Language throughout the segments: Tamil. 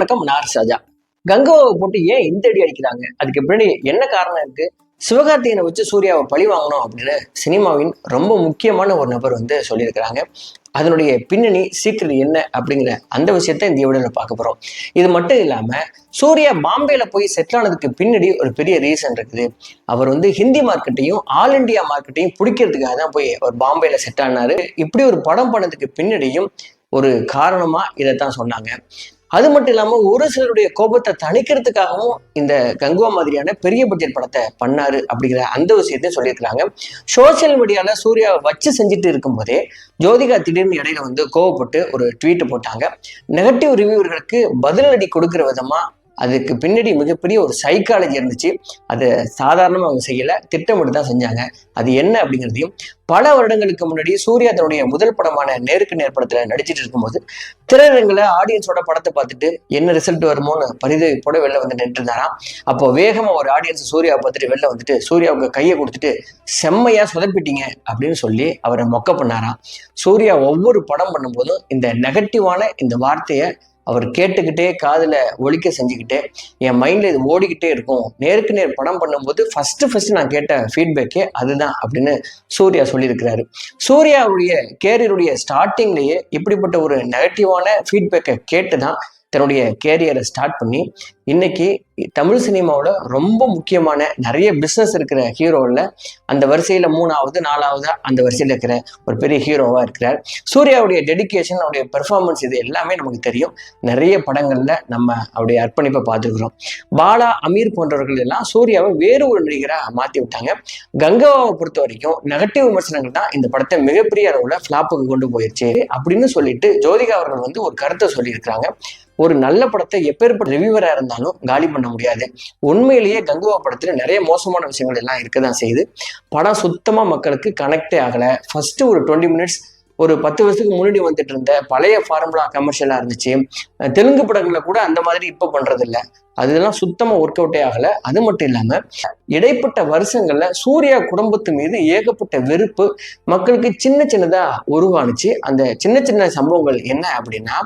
வணக்கம் நார் சாஜா கங்காவை போட்டு ஏன் இந்த அடி அடிக்கிறாங்க? அதுக்கு பின்னாடி என்ன காரணம் இருக்கு? சிவகார்த்திகனை வச்சு சூர்யாவை பழி வாங்கணும் அப்படின்னு சினிமாவின் ரொம்ப முக்கியமான ஒரு நபர் வந்து சொல்லியிருக்கிறாங்க. அதனுடைய பின்னணி சீக்கிரம் என்ன அப்படிங்கிற அந்த விஷயத்த இந்த வீடியோவில் பார்க்க போறோம். இது மட்டும் இல்லாம சூர்யா பாம்பேல போய் செட்டில் ஆனதுக்கு பின்னாடி ஒரு பெரிய ரீசன் இருக்குது. அவர் வந்து ஹிந்தி மார்க்கெட்டையும் ஆல் இண்டியா மார்க்கெட்டையும் பிடிக்கிறதுக்காக தான் போய் அவர் பாம்பேல செட் ஆனாரு. இப்படி ஒரு படம் பண்ணதுக்கு பின்னாடியும் ஒரு காரணமா இதைத்தான் சொன்னாங்க. அது மட்டும் இல்லாமல் ஒரு சிலருடைய கோபத்தை தணிக்கிறதுக்காகவும் இந்த கங்குவா மாதிரியான பெரிய பட்ஜெட் படத்தை பண்ணாரு அப்படிங்கிற அந்த விஷயத்தையும் சொல்லியிருக்கிறாங்க. சோசியல் மீடியாவில் சூர்யாவை வச்சு செஞ்சுட்டு இருக்கும்போதே ஜோதிகா திடீர்னு இடையில வந்து கோவப்பட்டு ஒரு ட்வீட் போட்டாங்க. நெகட்டிவ் ரிவ்யூவர்களுக்கு பதிலடி கொடுக்குற விதமாக அதுக்கு பின்னாடி மிகப்பெரிய ஒரு சைக்காலஜி இருந்துச்சு. அதை சாதாரணமாக அவங்க செய்யலை. திட்டமிட்டு தான் செஞ்சாங்க. அது என்ன அப்படிங்கிறதையும் பல வருடங்களுக்கு முன்னாடி சூர்யா தன்னுடைய முதல் படமான நேருக்கு நேர் படத்தில் நடிச்சிட்டு இருக்கும்போது திரையரங்கில் ஆடியன்ஸோட படத்தை பார்த்துட்டு என்ன ரிசல்ட் வருமோன்னு பரிதவிப்போட வெளில வந்து நின்று இருந்தாராம். அப்போ வேகமாக ஒரு ஆடியன்ஸ் சூர்யா பார்த்துட்டு வெளில வந்துட்டு சூர்யாவுக்கு கையை கொடுத்துட்டு செம்மையாக சொதப்பிட்டீங்க அப்படின்னு சொல்லி அவரை மொக்க பண்ணாராம். சூர்யா ஒவ்வொரு படம் பண்ணும்போதும் இந்த நெகட்டிவான இந்த வார்த்தையை அவர் கேட்டுக்கிட்டே காதில் ஒழிக்க செஞ்சுக்கிட்டே என் மைண்டில் இது ஓடிக்கிட்டே இருக்கும். நேருக்கு நேர் படம் பண்ணும்போது ஃபஸ்ட்டு ஃபஸ்ட்டு நான் கேட்ட ஃபீட்பேக்கே அதுதான் அப்படின்னு சூர்யா சொல்லியிருக்கிறாரு. சூர்யாவுடைய கேரியருடைய ஸ்டார்டிங்லேயே இப்படிப்பட்ட ஒரு நெகட்டிவான ஃபீட்பேக்கை கேட்டு தான் தன்னுடைய கேரியரை ஸ்டார்ட் பண்ணி இன்னைக்கு தமிழ் சினிமாவில் ரொம்ப முக்கியமான நிறைய பிஸ்னஸ் இருக்கிற ஹீரோவில் அந்த வரிசையில் மூணாவது நாலாவது அந்த வரிசையில் இருக்கிற ஒரு பெரிய ஹீரோவாக இருக்கிறார். சூர்யாவுடைய டெடிகேஷன் அவருடைய பெர்ஃபார்மன்ஸ் இது எல்லாமே நமக்கு தெரியும். நிறைய படங்களில் நம்ம அவருடைய அர்ப்பணிப்பை பார்த்துருக்குறோம். பாலா அமீர் போன்றவர்கள் எல்லாம் சூர்யாவை வேறு ஒரு நடிகராக மாற்றி விட்டாங்க. கங்காவை பொறுத்த வரைக்கும் நெகட்டிவ் விமர்சனங்கள் தான் இந்த படத்தை மிகப்பெரிய அளவில் ஃப்ளாப்புக்கு கொண்டு போயிடுச்சு அப்படின்னு சொல்லிட்டு ஜோதிகா அவர்கள் வந்து ஒரு கருத்தை சொல்லியிருக்கிறாங்க. ஒரு நல்ல படத்தை எப்பேற்பட்ட ரிவியூவராக இருந்தாலும் காலி பண்ண முடியாது. உண்மையிலேயே கங்குவா படத்துல நிறைய மோசமான விஷயங்கள் எல்லாம் இருக்க தான் செய்யுது. படம் சுத்தமா மக்களுக்கு கனெக்டே ஆகல. ஃபர்ஸ்ட் ஒரு டுவெண்ட்டி மினிட்ஸ் ஒரு பத்து வருஷத்துக்கு முன்னாடி வந்துட்டு இருந்த பழைய ஃபார்முலா கமர்ஷியலா இருந்துச்சு. தெலுங்கு படங்களை கூட அந்த மாதிரி இப்ப பண்றது இல்ல அதெல்லாம் சுத்தமா ஒர்க் அவுட்டே ஆகல. அது மட்டும் இல்லாம இடைப்பட்ட வருஷங்கள்ல சூர்யா குடும்பத்து மீது ஏகப்பட்ட வெறுப்பு மக்களுக்கு சின்ன சின்னதா உருவானுச்சு. அந்த சின்ன சின்ன சம்பவங்கள் என்ன அப்படின்னா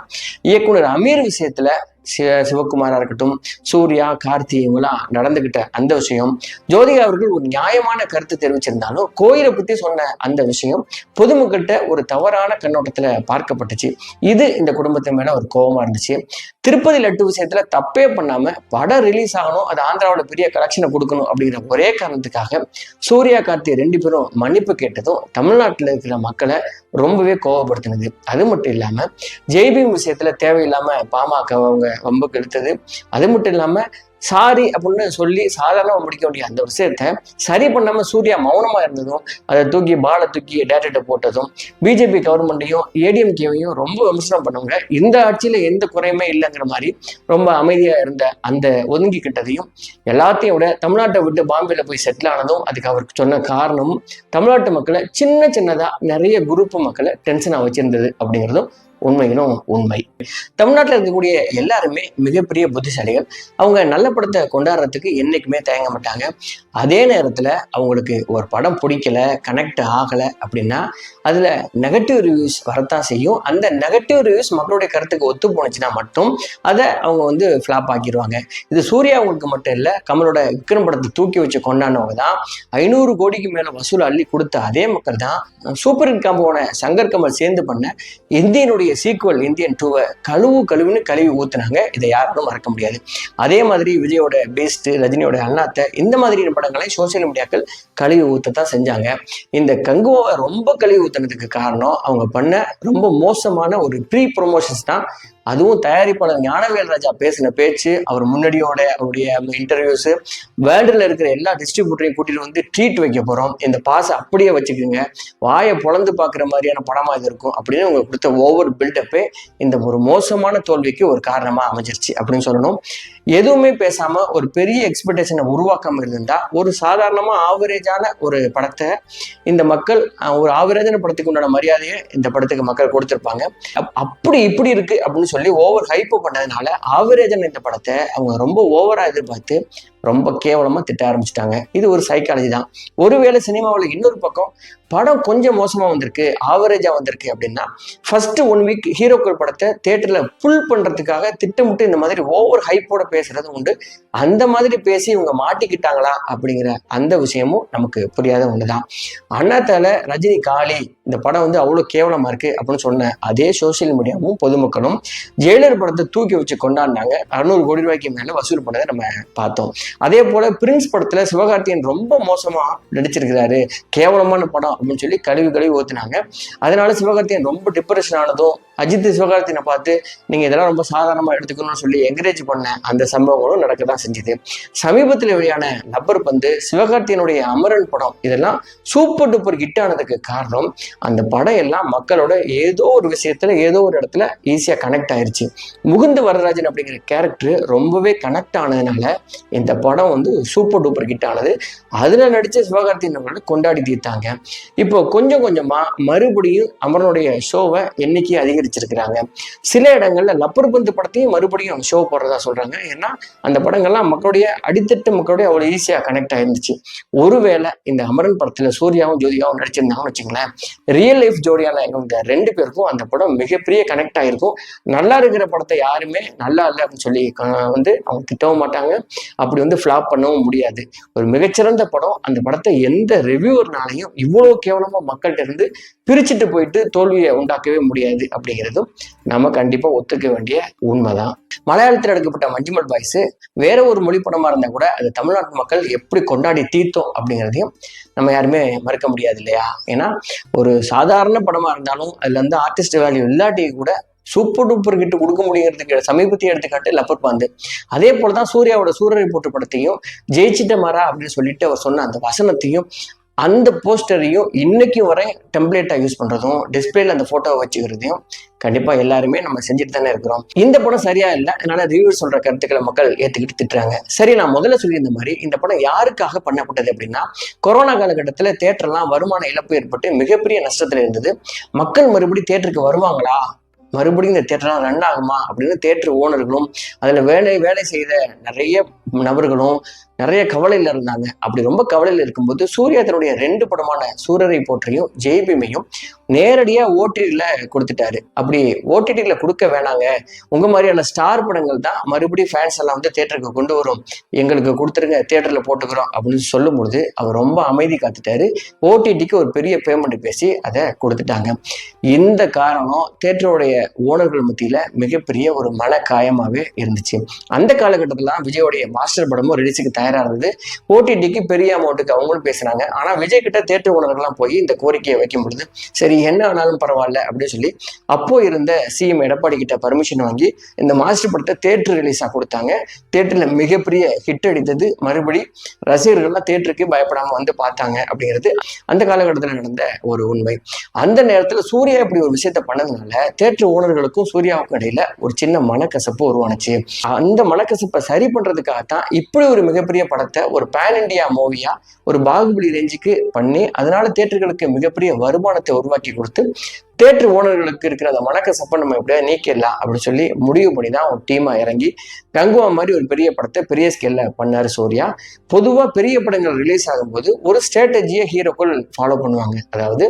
இயக்குனர் அமீர் விஷயத்துல சிவ சிவகுமாரா இருக்கட்டும் சூர்யா கார்த்தி இவங்களாம் நடந்துகிட்ட அந்த விஷயம் ஜோதிகா அவர்கள் ஒரு நியாயமான கருத்து தெரிவிச்சிருந்தாலும் கோயிலை பத்தி சொன்ன அந்த விஷயம் பொதுமக்கள்கிட்ட ஒரு தவறான கண்ணோட்டத்துல பார்க்கப்பட்டுச்சு. இது இந்த குடும்பத்து மேல ஒரு கோபமா இருந்துச்சு. திருப்பதி லட்டு விஷயத்துல தப்பே பண்ணாம படம் ரிலீஸ் ஆகணும் அது ஆந்திராவோட பெரிய கலெக்ஷனை கொடுக்கணும் அப்படிங்கிற ஒரே காரணத்துக்காக சூர்யா கார்த்தி ரெண்டு பேரும் மன்னிப்பு கேட்டதும் தமிழ்நாட்டில் இருக்கிற மக்களை ரொம்பவே கோவப்படுத்தினது. அது மட்டும் இல்லாம ஜெய்பீம் விஷயத்துல தேவையில்லாம பாமக அவங்க ரொம்ப கெடுத்தது அது மட்டும் இல்லாம சாரி அப்படின்னு சொல்லி சாதாரணமாக முடிக்க வேண்டிய அந்த விஷயத்தை சரி பண்ணாமல் சூர்யா மௌனமாக இருந்ததும் அதை தூக்கி பாலை தூக்கி டேரக்ட போட்டதும் பிஜேபி கவர்மெண்ட்டையும் ஏடிஎம்கேவையும் ரொம்ப விமர்சனம் பண்ணவங்க. இந்த ஆட்சியில் எந்த குறையுமே இல்லைங்கிற மாதிரி ரொம்ப அமைதியாக இருந்த அந்த ஒதுங்கிக்கிட்டதையும் எல்லாத்தையும் விட தமிழ்நாட்டை விட்டு பாம்பேல போய் செட்டில் ஆனதும் அதுக்கு அவருக்கு சொன்ன காரணமும் தமிழ்நாட்டு மக்களை சின்ன சின்னதாக நிறைய குரூப் மக்களை டென்ஷனாக வச்சுருந்தது அப்படிங்கிறதும் உண்மையிலும் உண்மை. தமிழ்நாட்டில் இருக்கக்கூடிய எல்லாருமே மிகப்பெரிய புத்திசாலிகள். அவங்க நல்ல படத்தை கொண்டாடுறதுக்கு என்றைக்குமே தயங்க மாட்டாங்க. அதே நேரத்தில் அவங்களுக்கு ஒரு படம் பிடிக்கல கனெக்ட் ஆகலை அப்படின்னா அதில் நெகட்டிவ் ரிவ்யூஸ் வரத்தான் செய்யும். அந்த நெகட்டிவ் ரிவ்யூஸ் மக்களுடைய கருத்துக்கு ஒத்து போனுச்சுன்னா மட்டும் அதை அவங்க வந்து ஃப்ளாப் ஆக்கிடுவாங்க இது சூர்யா அவங்களுக்கு மட்டும் இல்லை கமலோட விக்ரம் படத்தை தூக்கி வச்சு கொண்டாடினவங்க தான். ஐநூறு கோடிக்கு மேலே வசூல் அள்ளி கொடுத்த அதே மக்கள் தான் சூப்பர் ஹிட் காம்போன சங்கர் கமல் சேர்ந்து பண்ண இந்தியனுடைய சீக்குவல் இந்தியன் டூவை கழுவு கழுவுன்னு கழுவி ஊத்துனாங்க. இதை யாராலும் மறக்க முடியாது. அதே மாதிரி விஜயோட பேஸ்ட் ரஜினியோட அண்ணாத்த இந்த மாதிரியான படங்களை சோசியல் மீடியாக்கள் கழுவி ஊத்தத்தான் செஞ்சாங்க. இந்த கங்குவாவை ரொம்ப கழுவி ஊத்துனதுக்கு காரணம் அவங்க பண்ண ரொம்ப மோசமான ஒரு ப்ரீ ப்ரொமோஷன்ஸ் தான் அதுவும் தயாரிப்பாளர் ஞானவேல் ராஜா பேசின பேச்சு அவர் முன்னாடியோட அவருடைய இன்டர்வியூஸ் வேர்ல்டில் இருக்கிற எல்லா டிஸ்ட்ரிபியூட்டரையும் கூட்டிட்டு வந்து ட்ரீட் வைக்க போறோம். இந்த பாசை அப்படியே வச்சுக்கோங்க. வாயை பொழந்து பார்க்குற மாதிரியான படமா இது இருக்கும். அப்படின்னு அவங்க கொடுத்த ஓவர் பில்டப்பே இந்த ஒரு மோசமான தோல்விக்கு ஒரு காரணமா அமைஞ்சிருச்சு அப்படின்னு சொல்லணும். எதுவுமே பேசாம ஒரு பெரிய எக்ஸ்பெக்டேஷனை உருவாக்காம இருந்தா ஒரு சாதாரணமா ஆவரேஜான ஒரு படத்தை இந்த மக்கள் ஒரு ஆவரேஜான படத்துக்கு உண்டான மரியாதையை இந்த படத்துக்கு மக்கள் கொடுத்திருப்பாங்க. அப்படி இப்படி இருக்கு அப்படின்னு சொல்லி ஓவர் ஹைப்பு பண்ணதுனால ஆவரேஜன் இந்த படத்தை அவங்க ரொம்ப ஓவராக எதிர்பார்த்து ரொம்ப கேவலமாக திட்ட ஆரம்பிச்சிட்டாங்க. இது ஒரு சைக்காலஜி தான். ஒருவேளை சினிமாவில் இன்னொரு பக்கம் படம் கொஞ்சம் மோசமாக வந்திருக்கு ஆவரேஜாக வந்திருக்கு அப்படின்னா ஃபஸ்ட்டு ஒன் வீக் ஹீரோக்கள் படத்தை தேட்டரில் புல் பண்ணுறதுக்காக திட்டமிட்டு இந்த மாதிரி ஓவர் ஹைப்போட பேசுகிறது உண்டு. அந்த மாதிரி பேசி இவங்க மாட்டிக்கிட்டாங்களா அப்படிங்கிற அந்த விஷயமும் நமக்கு புரியாத ஒன்று தான் அண்ணாத்தால ரஜினி காளி இந்த படம் வந்து அவ்வளோ கேவலமாக இருக்குது அப்படின்னு சொன்ன அதே சோசியல் மீடியாவும் பொதுமக்களும் ஜெயிலர் படத்தை தூக்கி வச்சு கொண்டாடினாங்க. அறுநூறு கோடி ரூபாய்க்கு மேலே வசூல் பண்ணதை நம்ம பார்த்தோம். அதே போல் பிரின்ஸ் படத்தில் சிவகார்த்தியன் ரொம்ப மோசமாக நடிச்சிருக்கிறாரு. கேவலமான படம் அப்படின்னு சொல்லி கழுவி கழுவி ஊத்துனாங்க. அதனால சிவகார்த்திகேயன் ரொம்ப டிப்ரெஷன் ஆனதும் அஜித் சிவகார்த்தியனை பார்த்து நீங்கள் இதெல்லாம் ரொம்ப சாதாரணமாக எடுத்துக்கணும்னு சொல்லி என்கரேஜ் பண்ண அந்த சம்பவங்களும் நடக்க தான் செஞ்சுது. சமீபத்தில் வெளியான நபர் பந்து சிவகார்த்தியனுடைய அமரன் படம் இதெல்லாம் சூப்பர் டூப்பர் ஹிட் ஆனதுக்கு காரணம் அந்த படம் எல்லாம் மக்களோட ஏதோ ஒரு விஷயத்தில் ஏதோ ஒரு இடத்துல ஈஸியாக கனெக்ட் ஆயிருச்சு. முகுந்து வரராஜன் அப்படிங்கிற கேரக்டர் ரொம்பவே கனெக்ட் ஆனதுனால இந்த படம் வந்து சூப்பர் டூப்பர் ஹிட் ஆனது. அதில் நடித்த சிவகார்த்தியன் கொண்டாடி தீர்த்தாங்க. இப்போ கொஞ்சம் கொஞ்சமாக மறுபடியும் அமரனுடைய ஷோவை எண்ணிக்கை அதிகரிச்சிருக்கிறாங்க. சில இடங்களில் லப்பர் பந்து படத்தையும் மறுபடியும் ஷோ போடுறதா சொல்கிறாங்க ஏன்னா அந்த படங்கள்லாம் மக்களுடைய அடித்தட்டு மக்களுடைய அவ்வளோ ஈஸியாக கனெக்ட் ஆயிருந்துச்சு. ஒருவேளை இந்த அமரன் படத்தில் சூர்யாவும் ஜோதிகாவும் நடிச்சிருந்தாங்கன்னு வச்சுங்களேன் ரியல் லைஃப் ஜோடியால் இவங்க ரெண்டு பேருக்கும் அந்த படம் மிகப்பெரிய கனெக்ட் ஆகிருக்கும் நல்லா இருக்கிற படத்தை யாருமே நல்லா இல்லை அப்படின்னு சொல்லி வந்து அவங்க திட்டவும் மாட்டாங்க. அப்படி வந்து ஃப்ளாப் பண்ணவும் முடியாது. ஒரு மிகச்சிறந்த படம். அந்த படத்தை எந்த ரிவ்யூவர்னாலையும் இவ்வளவு கேவலமா மக்கள்கிட்ட இருந்து பிரிச்சுட்டு போயிட்டு தோல்வியை உண்டாக்கவே முடியாது அப்படிங்கிறதும் நம்ம கண்டிப்பா ஒத்துக்க வேண்டிய உண்மைதான். மலையாளத்தில் எடுக்கப்பட்ட மஞ்சுமல் பாய்ஸ் வேற ஒரு மொழி படமா இருந்தா கூட அது தமிழ்நாட்டு மக்கள் எப்படி கொண்டாடி தீர்த்தோம் அப்படிங்கிறதையும் நம்ம யாருமே மறுக்க முடியாது இல்லையா? ஏன்னா ஒரு சாதாரண படமா இருந்தாலும் அதுல வந்து ஆர்டிஸ்ட் வேல்யூ இல்லாட்டி கூட சூப்பர் டூப்பர் கிட்ட கொடுக்க முடியறதுக்கு சமீபத்திய எடுத்துக்காட்டு லப்பர் பாந்து அதே போலதான் சூர்யாவோட சூரரை போட்டு படத்தையும் ஜெயிச்சிட்ட மாறா அப்படின்னு சொல்லிட்டு அவர் சொன்ன அந்த வசனத்தையும் அந்த போஸ்டரையும் இன்னைக்கு வர டெம்ப்ளேட்டா யூஸ் பண்றதும் டிஸ்பிளேல அந்த போட்டோவை வச்சுக்கிறதையும் கண்டிப்பா எல்லாருமே நம்ம செஞ்சுட்டு தானே இருக்கிறோம். இந்த படம் சரியா இல்லை அதனால ரிவ்யூ சொல்ற கருத்துக்களை மக்கள் ஏத்துக்கிட்டு திட்டுறாங்க. சரி நான் முதல்ல சொல்லியிருந்த மாதிரி இந்த படம் யாருக்காக பண்ணப்பட்டது அப்படின்னா கொரோனா காலகட்டத்தில் தேட்டர்லாம் வருமான இழப்பு ஏற்பட்டு மிகப்பெரிய நஷ்டத்துல இருந்தது. மக்கள் மறுபடியும் தேட்டருக்கு வருவாங்களா? மறுபடியும் இந்த தேட்டர்லாம் ரன் ஆகுமா? அப்படின்னு தேட்டர் ஓனர்களும் அதுல வேலை வேலை செய்த நிறைய நபர்களும் நிறைய கவலையில் இருந்தாங்க. அப்படி ரொம்ப கவலையில் இருக்கும்போது சூர்யா தன்னுடைய ரெண்டு படமான சூரரை போற்றியும் ஜெய்பிமையும் நேரடியாக ஓடிடியில் கொடுத்துட்டாரு. அப்படி ஓடிடியில் கொடுக்க வேணாங்க. உங்க மாதிரியான ஸ்டார் படங்கள் தான் மறுபடியும் ஃபேன்ஸ் எல்லாம் வந்து தேட்டருக்கு கொண்டு வரும். எங்களுக்கு கொடுத்துருங்க தேட்டர்ல போட்டுக்கிறோம் அப்படின்னு சொல்லும்பொழுது அவர் ரொம்ப அமைதி காத்துட்டாரு. ஓடிடிக்கு ஒரு பெரிய பேமெண்ட் பேசி அதை கொடுத்துட்டாங்க. இந்த காரணம் தேட்டருடைய ஓனர்கள் மத்தியில் மிகப்பெரிய ஒரு மன காயமாவே இருந்துச்சு. அந்த காலகட்டத்தில் விஜயோடைய மாஸ்டர் படமும் ரிலீஸுக்கு தயாராக இருந்தது. ஓடிடிக்கு பெரிய அமௌண்ட்டுக்கு அவங்களும் பேசுனாங்க. ஆனா விஜய் கிட்ட தேட்டர் உணர்வுலாம் போய் இந்த கோரிக்கையை வைக்கும் பொழுது சரி என்ன ஆனாலும் பரவாயில்ல அப்படின்னு சொல்லி அப்போ இருந்த சிஎம் எடப்பாடி கிட்ட பர்மிஷன் வாங்கி இந்த மாஸ்டர் படத்தை தேட்டர் ரிலீஸாக கொடுத்தாங்க. தேட்டரில் மிகப்பெரிய ஹிட் அடித்தது. மறுபடி ரசிகர்கள்லாம் தேட்டருக்கு பயப்படாம வந்து பார்த்தாங்க அப்படிங்கிறது அந்த காலகட்டத்தில் நடந்த ஒரு உண்மை. அந்த நேரத்தில் சூர்யா இப்படி ஒரு விஷயத்த பண்ணதுனால தேட்டர் ஓனர்களுக்கும் சூர்யாவுக்கும் இடையில ஒரு சின்ன மனக்கசப்பு உருவானுச்சு. அந்த மனக்கசப்பை சரி தான் இப்படி ஒரு மிகப்பெரிய படத்தை ஒரு பேன் இண்டியா மூவியா ஒரு பாகுபலி ரேஞ்சுக்கு பண்ணி அதனால தேட்டர்களுக்கு மிகப்பெரிய வருமானத்தை உருவாக்கி கொடுத்து தேட்டர் ஓனர்களுக்கு இருக்கிற அந்த மனக்கசப்பை நம்ம எப்படியா நீக்கிடலாம் அப்படின்னு சொல்லி முடிவு பண்ணி தான் ஒரு டீமாக இறங்கி கங்குவா மாதிரி ஒரு பெரிய படத்தை பெரிய ஸ்கேலில் பண்ணாரு சூர்யா. பொதுவா பெரிய படங்கள் ரிலீஸ் ஆகும்போது ஒரு ஸ்ட்ராட்டஜியை ஹீரோக்கள் ஃபாலோ பண்ணுவாங்க. அதாவது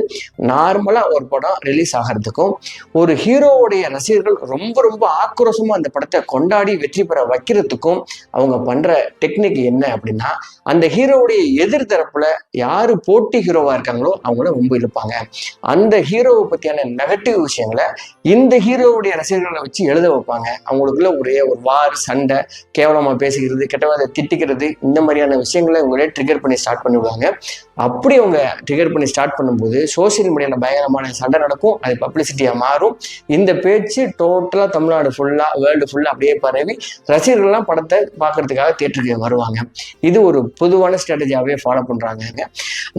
நார்மலா ஒரு படம் ரிலீஸ் ஆகிறதுக்கும் ஒரு ஹீரோவுடைய ரசிகர்கள் ரொம்ப ரொம்ப ஆக்ரோஷமா அந்த படத்தை கொண்டாடி வெற்றி பெற வைக்கிறதுக்கும் அவங்க பண்ற டெக்னிக் என்ன அப்படின்னா அந்த ஹீரோவுடைய எதிர் தரப்புல யாரு போட்டி ஹீரோவா இருக்காங்களோ அவங்கள ரொம்ப இழுப்பாங்க. அந்த ஹீரோவை மாதிரியான நெகட்டிவ் விஷயங்களை இந்த ஹீரோவுடைய ரசிகர்களை வச்சு எழுத வைப்பாங்க. அவங்களுக்குள்ள ஒரே ஒரு வார் சண்டை கேவலமாக பேசிக்கிறது கெட்டவாத திட்டிக்கிறது இந்த மாதிரியான விஷயங்களை இவங்களே ட்ரிகர் பண்ணி ஸ்டார்ட் பண்ணிவிடுவாங்க அப்படி அவங்க ட்ரிகர் பண்ணி ஸ்டார்ட் பண்ணும்போது சோசியல் மீடியாவில் பயங்கரமான சண்டை நடக்கும். அது பப்ளிசிட்டியாக மாறும். இந்த பேச்சு டோட்டலாக தமிழ்நாடு ஃபுல்லாக வேர்ல்டு ஃபுல்லாக அப்படியே பரவி ரசிகர்கள்லாம் படத்தை பார்க்கறதுக்காக தேட்டருக்கு வருவாங்க. இது ஒரு பொதுவான ஸ்ட்ராட்டஜியாகவே ஃபாலோ பண்ணுறாங்க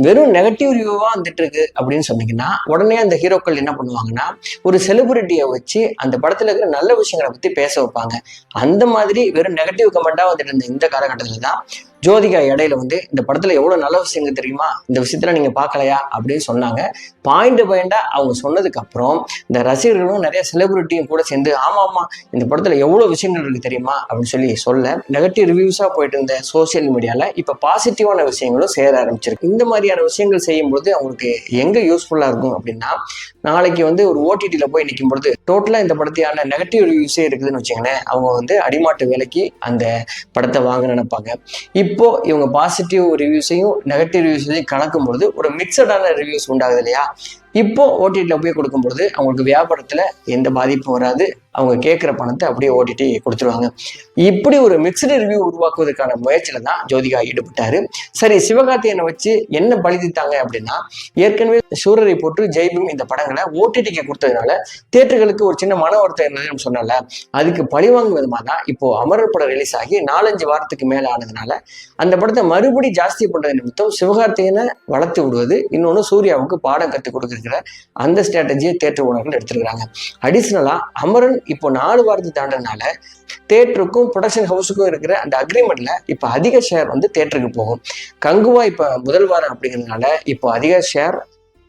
வெறும் நெகட்டிவ் ரிவ்யூவாக வந்துட்டு இருக்கு அப்படின்னு சொன்னீங்கன்னா உடனே அந்த ஹீரோக்கள் என்ன பண்ணுவாங்கன்னா ஒரு செலிபிரிட்டியை வச்சு அந்த படத்தில் இருக்கிற நல்ல விஷயங்களை பற்றி பேச வைப்பாங்க. அந்த மாதிரி வெறும் நெகட்டிவ் கமெண்ட்டாக வந்துட்டு இருந்த இந்த காலகட்டத்தில் தான் ஜோதிகா இடையில வந்து இந்த படத்துல எவ்வளவு நல்ல விஷயங்கள் தெரியுமா? இந்த விஷயத்துல நீங்க பார்க்கலையா? அப்படின்னு சொன்னாங்க. பாயிண்ட் பாயிண்டா அவங்க சொன்னதுக்கு அப்புறம் இந்த ரசிகர்களும் நிறைய செலிபிரிட்டியும் கூட சேர்ந்து ஆமா ஆமா இந்த படத்துல எவ்வளவு விஷயங்கள் இருக்கு தெரியுமா? அப்படின்னு சொல்லி சொல்ல நெகட்டிவ் ரிவ்யூஸா போயிட்டு இருந்த சோசியல் மீடியால இப்ப பாசிட்டிவான விஷயங்களும் சேர ஆரம்பிச்சிருக்கு. இந்த மாதிரியான விஷயங்கள் செய்யும்போது அவங்களுக்கு எங்க யூஸ்ஃபுல்லா இருக்கும் அப்படின்னா நாளைக்கு வந்து ஒரு ஓடிடியில் போய் நிற்கும் பொழுது டோட்டலாக இந்த படத்தையான நெகட்டிவ் ரிவ்யூஸே இருக்குதுன்னு வச்சுங்களேன் அவங்க வந்து அடிமாட்டு வேலைக்கு அந்த படத்தை வாங்க நினைப்பாங்க. இப்போ இவங்க பாசிட்டிவ் ரிவ்யூஸையும் நெகட்டிவ் ரிவ்யூஸையும் கணக்கும் பொழுது ஒரு மிக்சடான ரிவ்யூஸ் உண்டாகுது இல்லையா? இப்போ ஓடிடியில் போய் கொடுக்கும் பொழுது அவங்களுக்கு வியாபாரத்தில் எந்த பாதிப்பும் வராது. அவங்க கேட்குற பணத்தை அப்படியே ஓடிடி கொடுத்துருவாங்க. இப்படி ஒரு மிக்சடு ரிவ்யூ உருவாக்குவதற்கான முயற்சியில தான் ஜோதிகா ஈடுபட்டாரு. சரி சிவகார்த்தியனை வச்சு என்ன பழிதித்தாங்க அப்படின்னா ஏற்கனவே சூரரை போட்டு ஜெய்பீம் இந்த படங்களை ஓடிடிக்கு கொடுத்ததுனால தேட்டர்களுக்கு ஒரு சின்ன மன வருத்தம் இருந்ததுன்னு சொன்னால அதுக்கு பழிவாங்கும் விதமாக தான் இப்போ அமரர் படம் ரிலீஸ் ஆகி நாலஞ்சு வாரத்துக்கு மேல ஆனதுனால அந்த படத்தை மறுபடி ஜாஸ்தி பண்ணுறது நிமித்தம் சிவகார்த்தியனை வளர்த்து விடுவது இன்னொன்று சூர்யாவுக்கு பாடம் கற்றுக் கொடுக்குறது. கொடுக்குற அந்த ஸ்ட்ராட்டஜியை தேட்டர் ஓனர்கள் எடுத்திருக்கிறாங்க. அடிஷ்னலாக அமரன் இப்போ நாலு வாரத்தை தாண்டதுனால தேட்டருக்கும் ப்ரொடக்ஷன் ஹவுஸுக்கும் இருக்கிற அந்த அக்ரிமெண்ட்ல இப்போ அதிக ஷேர் வந்து தேட்டருக்கு போகும். கங்குவா இப்போ முதல் வாரம் அப்படிங்கிறதுனால இப்போ அதிக ஷேர்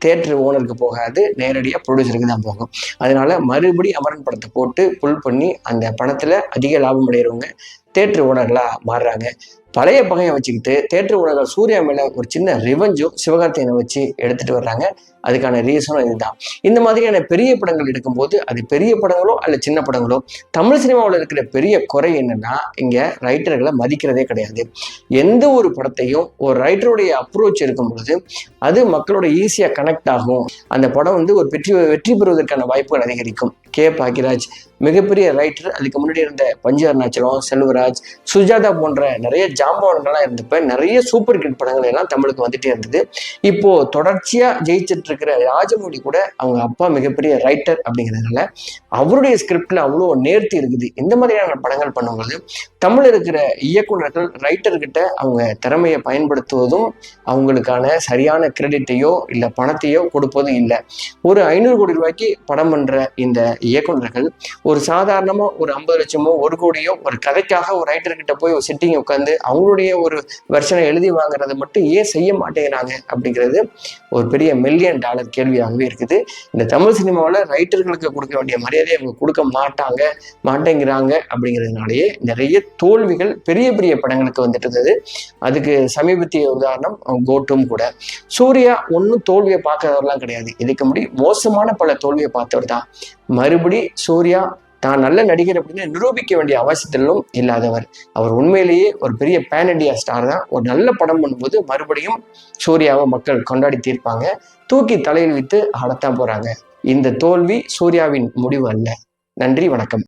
தேட்டர் ஓனருக்கு போகாது நேரடியாக ப்ரொடியூசருக்கு தான் போகும். அதனால மறுபடி அமரன் படத்தை போட்டு புல் பண்ணி அந்த பணத்தில் அதிக லாபம் அடைகிறவங்க தேட்டர் ஓனர்களாக மாறுறாங்க. பழைய பகையை வச்சுக்கிட்டு தேட்டர் ஓனர்கள் சூர்யா மேலே ஒரு சின்ன ரிவெஞ்சும் சிவகார்த்தியனை வச்சு எடுத்துட்டு வர்றாங்க. அதுக்கான ரீசனும் இதுதான். இந்த மாதிரியான பெரிய படங்கள் எடுக்கும்போது அது பெரிய படங்களோ அல்ல சின்ன படங்களோ தமிழ் சினிமாவில் இருக்கிற பெரிய குறை என்னென்னா இங்கே ரைட்டர்களை மதிக்கிறதே கிடையாது. எந்த ஒரு படத்தையும் ஒரு ரைட்டருடைய அப்ரோச் இருக்கும்பொழுது அது மக்களோட ஈஸியாக கனெக்ட் ஆகும். அந்த படம் வந்து ஒரு வெற்றி வெற்றி பெறுவதற்கான வாய்ப்புகள் அதிகரிக்கும். கே பாக்கியராஜ் மிகப்பெரிய ரைட்டர் அதுக்கு முன்னாடி இருந்த பஞ்சு அருணாச்சலம் செல்வராஜ் சுஜாதா போன்ற நிறைய ஜாம்பவன்கள்லாம் இருந்தப்ப நிறைய சூப்பர் கிட் படங்கள் எல்லாம் தமிழுக்கு வந்துட்டே இருந்தது. இப்போ தொடர்ச்சியா ஜெயிச்சிட்டு இருக்கிற ராஜமௌழி கூட அவங்க அப்பா மிகப்பெரிய ரைட்டர் அப்படிங்கிறதுனால அவருடைய ஸ்கிரிப்ட்ல அவ்வளோ நேர்த்தி இருக்குது. இந்த மாதிரியான படங்கள் பண்ணும்போது தமிழ் இருக்கிற இயக்குநர்கள் ரைட்டர்கிட்ட அவங்க திறமையை பயன்படுத்துவதும் அவங்களுக்கான சரியான கிரெடிட்டையோ இல்லை பணத்தையோ கொடுப்பதும் இல்லை. ஒரு ஐநூறு கோடி ரூபாய்க்கு படம் பண்ற இந்த இயக்குநர்கள் ஒரு சாதாரணமாக ஒரு ஐம்பது லட்சமோ ஒரு கோடியோ ஒரு கதைக்காக ஒரு ரைட்டர்கிட்ட போய் ஒரு சிட்டிங் உட்காந்து அவங்களுடைய ஒரு வெர்ஷனை எழுதி வாங்குறதை மட்டும் ஏன் செய்ய மாட்டேங்கிறாங்க அப்படிங்கிறது ஒரு பெரிய மில்லியன் டாலர் கேள்வியாகவே இருக்குது. இந்த தமிழ் சினிமாவில் ரைட்டர்களுக்கு கொடுக்க வேண்டிய மரியாதையை அவங்க கொடுக்க மாட்டாங்க மாட்டேங்கிறாங்க அப்படிங்கிறதுனாலேயே நிறைய தோல்விகள் பெரிய பெரிய படங்களுக்கு வந்துட்டு இருந்தது. அதுக்கு சமீபத்திய உதாரணம் கோட்டும் கூட. சூர்யா ஒன்றும் தோல்வியை பார்க்கறவரெல்லாம் கிடையாது. இதுக்கு முடி மோசமான பல தோல்வியை பார்த்தவர் தான். மறுபடி சூர்யா தான் நல்ல நடிகர் அப்படின்னு நிரூபிக்க வேண்டிய அவசியத்திலும் இல்லாதவர். அவர் உண்மையிலேயே ஒரு பெரிய பேன் இண்டியா ஸ்டார் தான். ஒரு நல்ல படம் பண்ணும்போது மறுபடியும் சூர்யாவை மக்கள் கொண்டாடி தீர்ப்பாங்க. தூக்கி தலையில் வைத்து ஆடத்தான் போறாங்க. இந்த தோல்வி சூர்யாவின் முடிவு அல்ல. நன்றி வணக்கம்.